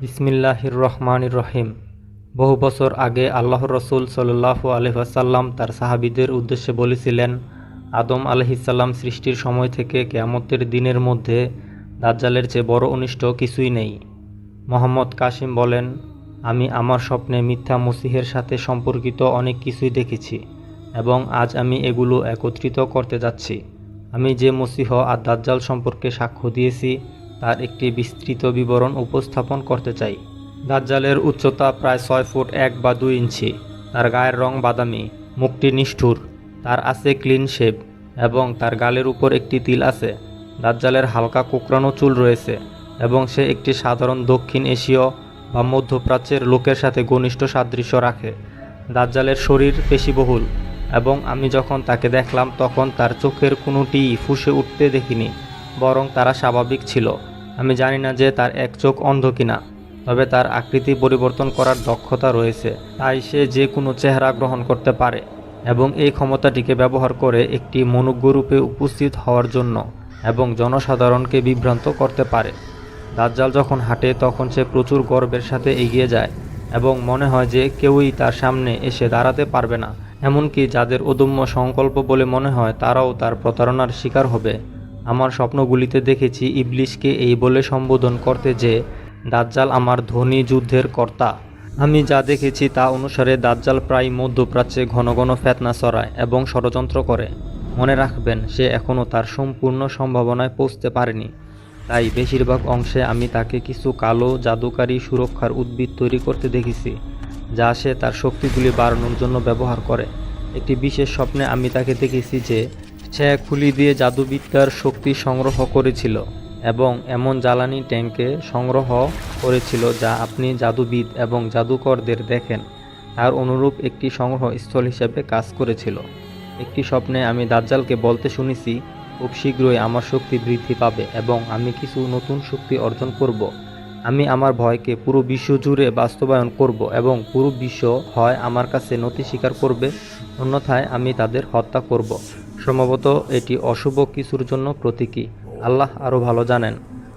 বিসমিল্লাহির রহমানির রহিম। বহু বছর আগে আল্লাহ রসুল সাল্লাহ আলহাসাল্লাম তার সাহাবিদের উদ্দেশ্যে বলেছিলেন, আদম আলহিসাল্লাম সৃষ্টির সময় থেকে কেয়ামতের দিনের মধ্যে দাজ্জালের চেয়ে বড় অনিষ্ট কিছুই নেই। মোহাম্মদ কাসিম বলেন, আমি আমার স্বপ্নে মিথ্যা মসিহের সাথে সম্পর্কিত অনেক কিছুই দেখেছি এবং আজ আমি এগুলো একত্রিত করতে যাচ্ছি। আমি যে মসিহ আর দাজ্জাল সম্পর্কে সাক্ষ্য দিয়েছি তার একটি বিস্তৃত বিবরণ উপস্থাপন করতে চাই। দাজ্জালের উচ্চতা প্রায় ছয় ফুট এক বা দুই ইঞ্চি, তার গায়ের রং বাদামি, মুখটি নিষ্ঠুর, তার আছে ক্লিন শেপ এবং তার গালের উপর একটি তিল আছে। দাজ্জালের হালকা কোকড়ানো চুল রয়েছে এবং সে একটি সাধারণ দক্ষিণ এশীয় বা মধ্যপ্রাচ্যের লোকের সাথে ঘনিষ্ঠ সাদৃশ্য রাখে। দাজ্জালের শরীর পেশিবহুল এবং আমি যখন তাকে দেখলাম তখন তার চোখের কোনোটিই ফুসে উঠতে দেখিনি। বরং তারা স্বাভাবিক ছিল। আমি জানি না যে তার এক চোখ অন্ধ কিনা, তবে তার আকৃতি পরিবর্তন করার দক্ষতা রয়েছে। তাই সে যে কোনো চেহারা গ্রহণ করতে পারে এবং এই ক্ষমতাটিকে ব্যবহার করে একটি মনুজ্ঞরূপে উপস্থিত হওয়ার জন্য এবং জনসাধারণকে বিভ্রান্ত করতে পারে। দাজ্জাল যখন হাঁটে, তখন সে প্রচুর গর্বের সাথে এগিয়ে যায় এবং মনে হয় যে কেউই তার সামনে এসে দাঁড়াতে পারবে না। এমনকি যাদের অদম্য সংকল্প বলে মনে হয়, তারাও তার প্রতারণার শিকার হবে। আমার স্বপ্নগুলিতে দেখেছি ইবলিশকে এই বলে সম্বোধন করতে যে, দাজ্জাল আমার ধনী যুদ্ধের কর্তা। আমি যা দেখেছি তা অনুসারে দাজ্জাল প্রায় মধ্যপ্রাচ্যে ঘন ঘন ফেতনা চড়ায় এবং ষড়যন্ত্র করে। মনে রাখবেন, সে এখনও তার সম্পূর্ণ সম্ভাবনায় পৌঁছতে পারেনি। তাই বেশিরভাগ অংশে আমি তাকে কিছু কালো, জাদুকারী সুরক্ষার উদ্ভিদ তৈরি করতে দেখেছি, যা সে তার শক্তিগুলি বাড়ানোর জন্য ব্যবহার করে। একটি বিশেষ স্বপ্নে আমি তাকে দেখেছি যে সে খুলি দিয়ে জাদুবিদ্যার শক্তি সংগ্রহ করেছিল এবং এমন জ্বালানি ট্যাঙ্কে সংগ্রহ করেছিল যা আপনি জাদুবিদ এবং জাদুকরদের দেখেন। তার অনুরূপ একটি সংগ্রহস্থল হিসেবে কাজ করেছিল। একটি স্বপ্নে আমি দাজ্জালকে বলতে শুনেছি, খুব শীঘ্রই আমার শক্তি বৃদ্ধি পাবে এবং আমি কিছু নতুন শক্তি অর্জন করব। আমি আমার ভয়কে পুরো বিশ্ব জুড়ে বাস্তবায়ন করব এবং পুরো বিশ্ব হয় আমার কাছে নথি স্বীকার করবে, অন্যথায় আমি তাদের হত্যা করব। সম্ভবত এটি অশুভ কিছুর জন্য প্রতীকী। আল্লাহ আরও ভালো জানেন।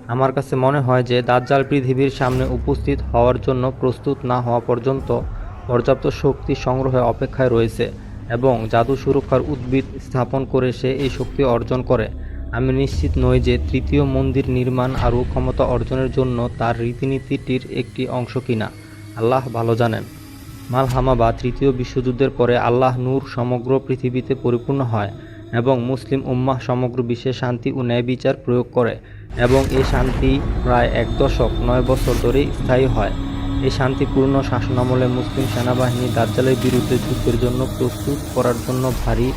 আমার কাছে মনে হয় যে দাজ্জাল পৃথিবীর সামনে উপস্থিত হওয়ার জন্য প্রস্তুত না হওয়া পর্যন্ত পর্যাপ্ত শক্তি সংগ্রহে অপেক্ষায় রয়েছে এবং জাদু সুরক্ষার উদ্ভিদ স্থাপন করে সে এই শক্তি অর্জন করে। আমি নিশ্চিত নই যে তৃতীয় মন্দির নির্মাণ আরও ক্ষমতা অর্জনের জন্য তার রীতিনীতিটির একটি অংশ কিনা, আল্লাহ ভালো জানেন। মালহামা বা তৃতীয় বিশ্বযুদ্ধের পরে আল্লাহ নূর সমগ্র পৃথিবীতে পরিপূর্ণ হয় এবং মুসলিম উম্মাহ সমগ্র বিশ্বে শান্তি ও ন্যায় বিচার প্রয়োগ করে এবং এই শান্তি প্রায় এক দশক, নয় বছর ধরেই স্থায়ী হয়। এই শান্তিপূর্ণ শাসনামলে মুসলিম সেনাবাহিনী দাজ্জালের বিরুদ্ধে যুদ্ধের জন্য প্রস্তুত করার জন্য ভারী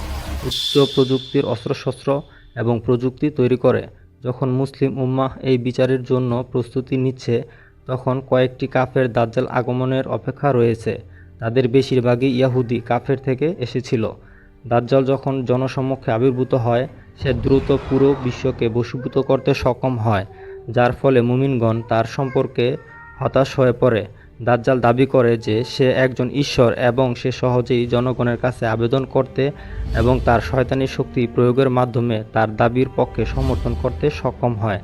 উচ্চ প্রযুক্তির অস্ত্রশস্ত্র এবং প্রযুক্তি তৈরি করে। যখন মুসলিম উম্মাহ এই বিচারের জন্য প্রস্তুতি নিচ্ছে, তখন কয়েকটি কাফের দাজ্জাল আগমনের অপেক্ষা রয়েছে। তাদের বেশিরভাগই ইয়াহুদি কাফের থেকে এসেছিল। দাজ্জাল যখন জনসমক্ষে আবির্ভূত হয়, সে দ্রুত পুরো বিশ্বকে বশীভূত করতে সক্ষম হয়, যার ফলে মুমিনগণ তার সম্পর্কে হতাশ হয়ে পড়ে। দাজ্জাল দাবি করে যে সে একজন ঈশ্বর এবং সে সহজেই জনগণের কাছে আবেদন করতে এবং তার শয়তানি শক্তি প্রয়োগের মাধ্যমে তার দাবির পক্ষে সমর্থন করতে সক্ষম হয়।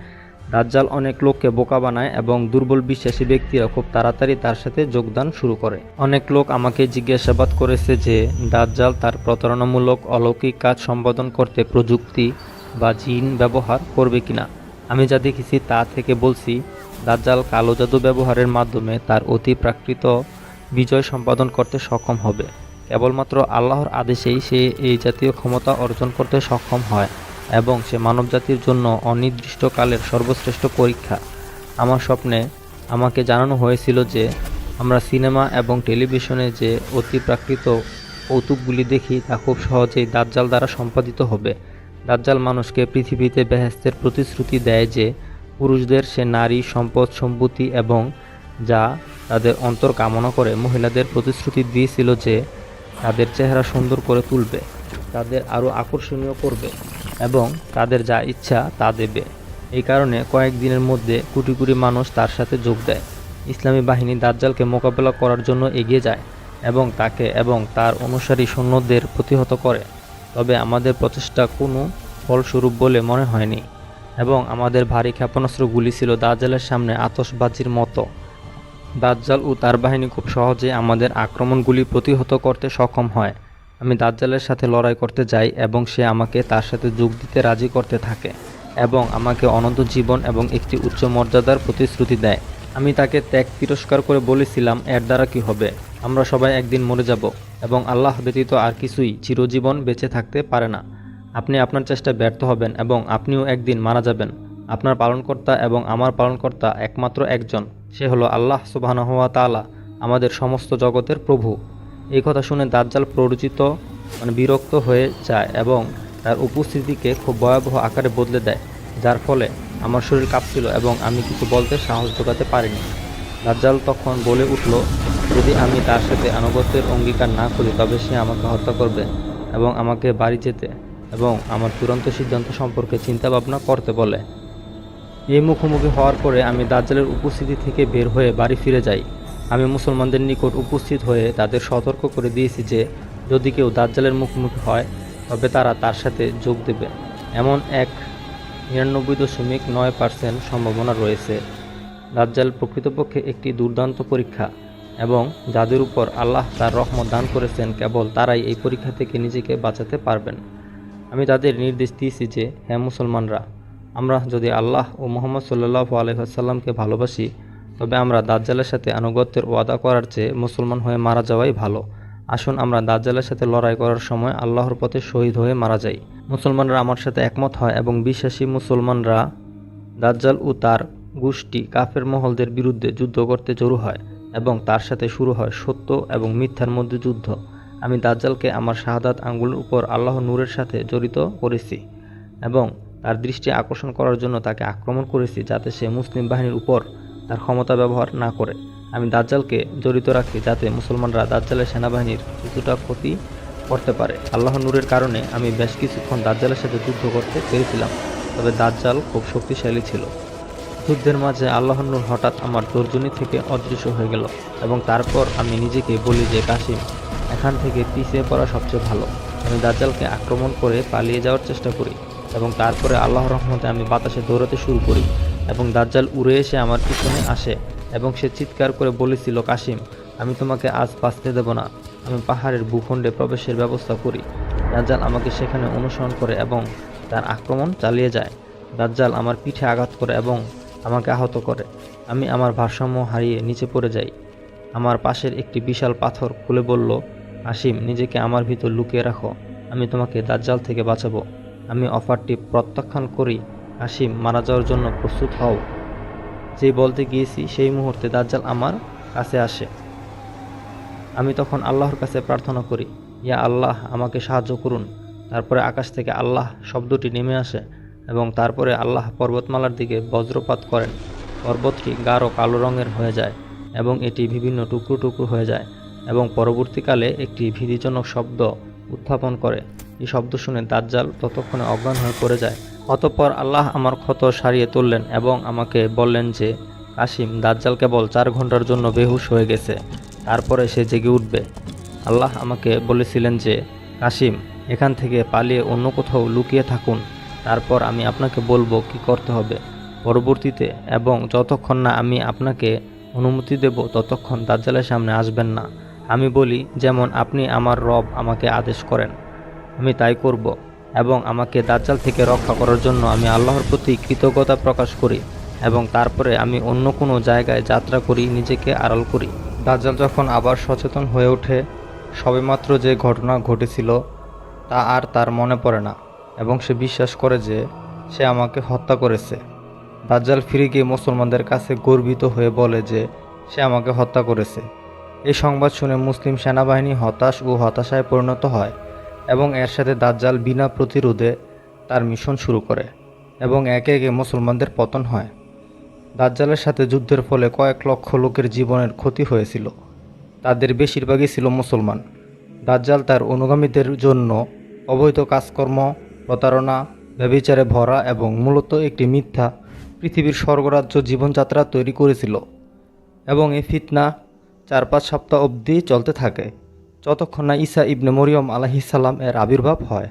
দাজ্জাল অনেক লোককে বোকা বানায় এবং দুর্বল বিশ্বাসী ব্যক্তিরা খুব তাড়াতাড়ি তার সাথে যোগদান শুরু করে। অনেক লোক আমাকে জিজ্ঞাসাবাদ করেছে যে, দাজ্জাল, তার প্রতারণামূলক অলৌকিক কাজ সম্পাদন করতে প্রযুক্তি বা জিন ব্যবহার করবে কিনা? আমি যা দেখেছি তা থেকে বলছি দাজ্জাল কালো জাদু ব্যবহারের মাধ্যমে তার অতি প্রাকৃত বিজয় সম্পাদন করতে সক্ষম হবে। কেবলমাত্র আল্লাহর আদেশেই সে এই জাতীয় ক্ষমতা অর্জন করতে সক্ষম হয় এবং সে মানবজাতির জন্য অনির্দিষ্টকালের সর্বশ্রেষ্ঠ পরীক্ষা। আমার স্বপ্নে আমাকে জানানো হয়েছিল যে, আমরা সিনেমা এবং টেলিভিশনে যে অতি প্রাকৃত কৌতুকগুলি দেখি তা খুব সহজেই দাজ্জাল দ্বারা সম্পাদিত হবে। দাজ্জাল মানুষকে পৃথিবীতে বেহেস্তের প্রতিশ্রুতি দেয় যে পুরুষদের সে নারী, সম্পদ, সম্পত্তি এবং যা তাদের অন্তর কামনা করে মহিলাদের প্রতিশ্রুতি দিয়েছিল যে তাদের চেহারা সুন্দর করে তুলবে, তাদের আরও আকর্ষণীয় করবে এবং তাদের যা ইচ্ছা তা দেবে। এই কারণে কয়েকদিনের মধ্যে কোটি কোটি মানুষ তার সাথে যোগ দেয়। ইসলামী বাহিনী দাজ্জালকে মোকাবেলা করার জন্য এগিয়ে যায় এবং তাকে এবং তার অনুসারী সৈন্যদের প্রতিহত করে। তবে আমাদের প্রচেষ্টা কোনো ফলস্বরূপ বলে মনে হয়নি। এবং আমাদের ভারী ক্ষেপণাস্ত্রগুলি ছিল দাজ্জালের সামনে আতসবাজির মতো। দাজ্জাল ও তার বাহিনী খুব সহজে আমাদের আক্রমণগুলি প্রতিহত করতে সক্ষম হয়। আমি দাজ্জালের সাথে লড়াই করতে যাই এবং সে আমাকে তার সাথে যোগ দিতে রাজি করতে থাকে এবং আমাকে অনন্ত জীবন এবং একটি উচ্চ মর্যাদার প্রতিশ্রুতি দেয়। আমি তাকে ত্যাগ তিরস্কার করে বলেছিলাম, এর দ্বারা কি হবে? আমরা সবাই একদিন মরে যাব এবং আল্লাহ ব্যতীত আর কিছুই চিরজীবন বেঁচে থাকতে পারে না। আপনি আপনার চেষ্টায় ব্যর্থ হবেন এবং আপনিও একদিন মারা যাবেন। আপনার পালনকর্তা এবং আমার পালনকর্তা একমাত্র একজন, সে হলো আল্লাহ সুবাহানহুয়া তালা আমাদের সমস্ত জগতের প্রভু। এই কথা শুনে দাজ্জাল প্ররোচিত মানে বিরক্ত হয়ে যায় এবং তার উপস্থিতিকে খুব ভয়াবহ আকারে বদলে দেয়, যার ফলে আমার শরীর কাঁপছিল এবং আমি কিছু বলতে সাহস জোগাতে পারিনি। দাজ্জাল তখন বলে উঠল, যদি আমি তার সাথে আনুগত্যের অঙ্গীকার না করি, তবে সে আমাকে হত্যা করবে এবং আমাকে বাড়ি যেতে এবং আমার চূড়ান্ত সিদ্ধান্ত সম্পর্কে চিন্তা ভাবনা করতে বলে। এই মুখোমুখি হওয়ার পরে আমি দাজ্জালের উপস্থিতি থেকে বের হয়ে বাড়ি ফিরে যাই। আমি মুসলমানদের নিকট উপস্থিত হয়ে তাদের সতর্ক করে দিয়েছি যে, যদি কেউ দাজ্জালের মুখোমুখি হয়, তবে তারা তার সাথে যোগ দেবে। এমন এক নিরানব্বই দশমিক নয় পার্সেন্ট সম্ভাবনা রয়েছে। দাজ্জাল প্রকৃতপক্ষে একটি দুর্দান্ত পরীক্ষা এবং যাদের উপর আল্লাহ তার রহমত দান করেছেন, কেবল তারাই এই পরীক্ষা থেকে নিজেকে বাঁচাতে পারবেন। আমি তাদের নির্দেশ দিয়েছি যে হ্যাঁ মুসলমানরা, আমরা যদি আল্লাহ ও মোহাম্মদ সাল্লাহ আলহাসাল্লামকে ভালোবাসি, তবে আমরা দাজ্জালের সাথে আনুগত্যের ওয়াদা করার চেয়ে মুসলমান হয়ে মারা যাওয়াই ভালো। আসুন আমরা দাজ্জালের সাথে লড়াই করার সময় আল্লাহর পথে শহীদ হয়ে মারা যাই। মুসলমানরা আমার সাথে একমত হয় এবং বিশ্বাসী মুসলমানরা দাজ্জাল ও তার গোষ্ঠী কাফের মহলদের বিরুদ্ধে যুদ্ধ করতে জড়ো হয় এবং তার সাথে শুরু হয় সত্য এবং মিথ্যার মধ্যে যুদ্ধ। আমি দাজ্জালকে আমার শাহাদাত আঙ্গুলের উপর আল্লাহ নূরের সাথে জড়িত করেছি এবং তার দৃষ্টি আকর্ষণ করার জন্য তাকে আক্রমণ করেছি যাতে সে মুসলিম বাহিনীর উপর তার ক্ষমতা ব্যবহার না করে। আমি দাজ্জালকে জড়িত রাখি যাতে মুসলমানরা দাজ্জালের সেনাবাহিনীর কিছুটা ক্ষতি করতে পারে। আল্লাহ নূরের কারণে আমি বেশ কিছুক্ষণ দাজ্জালের সাথে যুদ্ধ করতে পেরেছিলাম, তবে দাজ্জাল খুব শক্তিশালী ছিল। যুদ্ধের মাঝে আল্লাহর নূর হঠাৎ আমার তর্জনী থেকে অদৃশ্য হয়ে গেল এবং তারপর আমি নিজেকে বলি যে, কাশিম এখান থেকে পিছিয়ে পড়া সবচেয়ে ভালো। আমি দাজ্জালকে আক্রমণ করে পালিয়ে যাওয়ার চেষ্টা করি এবং তারপরে আল্লাহর রহমতে আমি বাতাসে দৌড়াতে শুরু করি এবং দাজ্জাল উড়ে এসে আমার পিছনে আসে এবং সে চিৎকার করে বলেছিল, কাশিম, আমি তোমাকে আজ বাঁচতে দেব না। আমি পাহাড়ের ভূখণ্ডে প্রবেশের ব্যবস্থা করি। দাজ্জাল আমাকে সেখানে অনুসরণ করে এবং তার আক্রমণ চালিয়ে যায়। দাজ্জাল আমার পিঠে আঘাত করে এবং আমাকে আহত করে। আমি আমার ভারসাম্য হারিয়ে নিচে পড়ে যাই। আমার পাশের একটি বিশাল পাথর খুলে বলল আসিম, নিজেকে আমার ভিতর লুকিয়ে রাখো। আমি তোমাকে দাজ্জাল থেকে বাঁচাবো। আমি অফারটি প্রত্যাখ্যান করি। আসিম, মারা যাওয়ার জন্য প্রস্তুত হও। যেই বলতে গিয়েছি, সেই মুহূর্তে দাজ্জাল আমার কাছে আসে। আমি তখন আল্লাহর কাছে প্রার্থনা করি, ইয়া আল্লাহ, আমাকে সাহায্য করুন। তারপরে আকাশ থেকে আল্লাহ শব্দটি নেমে আসে এবং তারপরে আল্লাহ পর্বতমালার দিকে বজ্রপাত করেন। পর্বতটি গাঢ় কালো রঙের হয়ে যায় এবং এটি বিভিন্ন টুকরো টুকরো হয়ে যায়। এবং পরবর্তীকালে একটি ভীতিজনক শব্দ উত্থাপন করে। এই শব্দ শুনে দাজ্জাল ততক্ষণে অজ্ঞান হয়ে পড়ে যায়। অতঃপর আল্লাহ আমার ক্ষত সারিয়ে তুললেন এবং আমাকে বললেন যে, কাশিম দাজ্জাল কেবল চার ঘণ্টার জন্য বেহুশ হয়ে গেছে। তারপরে সে জেগে উঠবে। আল্লাহ আমাকে বলেছিলেন যে, কাশিম, এখান থেকে পালিয়ে অন্য কোথাও লুকিয়ে থাকুন। তারপর আমি আপনাকে বলব কি করতে হবে। পরবর্তীতে এবং যতক্ষণ না আমি আপনাকে অনুমতি দেব, ততক্ষণ দাজ্জালের সামনে আসবেন না। আমি বলি, যেমন আপনি আমার রব আমাকে আদেশ করেন, আমি তাই করব, এবং আমাকে দাজ্জাল থেকে রক্ষা করার জন্য আমি আল্লাহর প্রতি কৃতজ্ঞতা প্রকাশ করি, এবং তারপরে আমি অন্য কোনো জায়গায় যাত্রা করি, নিজেকে আড়াল করি। দাজ্জাল যখন আবার সচেতন হয়ে ওঠে, সবেমাত্র যে ঘটনা ঘটেছিল, তা আর তার মনে পড়ে না, এবং সে বিশ্বাস করে যে সে আমাকে হত্যা করেছে। দাজ্জাল ফিরে গিয়ে মুসলমানদের কাছে গর্বিত হয়ে বলে যে সে আমাকে হত্যা করেছে। এই সংবাদ শুনে মুসলিম সেনাবাহিনী হতাশ ও হতাশায় পরিণত হয় এবং এর সাথে দাজ্জাল বিনা প্রতিরোধে তার মিশন শুরু করে এবং একে একে মুসলমানদের পতন হয়। দাজ্জালের সাথে যুদ্ধের ফলে কয়েক লক্ষ লোকের জীবনের ক্ষতি হয়েছিল। তাদের বেশিরভাগই ছিল মুসলমান। দাজ্জাল তার অনুগামীদের জন্য অবৈধ কাজকর্ম, প্রতারণা, ব্যবিচারে ভরা এবং মূলত একটি মিথ্যা পৃথিবীর স্বর্গরাজ্য জীবনযাত্রা তৈরি করেছিল। এবং এই ফিতনা চার পাঁচ সপ্তাহ অবধি চলতে থাকে, যতক্ষণ না ঈসা ইবনে মরিয়ম আলাহিসাল্লাম এর আবির্ভাব হয়।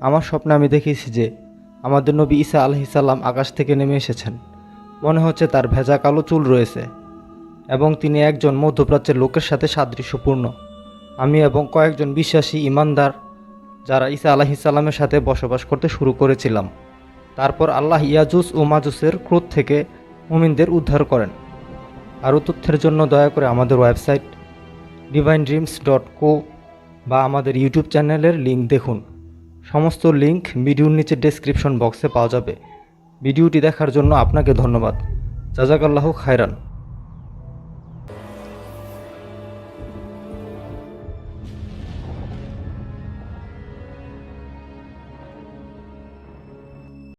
আমার স্বপ্নে আমি দেখেছি যে, আমাদের নবী ঈসা আলাহিসাল্লাম আকাশ থেকে নেমে এসেছেন। মনে হচ্ছে তার ভেজা কালো চুল রয়েছে এবং তিনি একজন মধ্যপ্রাচ্যের লোকের সাথে সাদৃশ্যপূর্ণ। আমি এবং কয়েকজন বিশ্বাসী ইমানদার যারা ঈসা আলাহিসাল্লামের সাথে বসবাস করতে শুরু করেছিলাম। তারপর আল্লাহ ইয়াজুস ও মাজুসের ক্রোধ থেকে মুমিনদের উদ্ধার করেন। আরও তথ্যের জন্য দয়া করে আমাদের website divine dreams dot co বা আমাদের ইউটিউব চ্যানেলের লিঙ্ক দেখুন। সমস্ত লিঙ্ক ভিডিওর নিচে ডেসক্রিপশন বক্সে পাওয়া যাবে। ভিডিওটি দেখার জন্য আপনাকে ধন্যবাদ। জাজাকাল্লাহ খায়রান।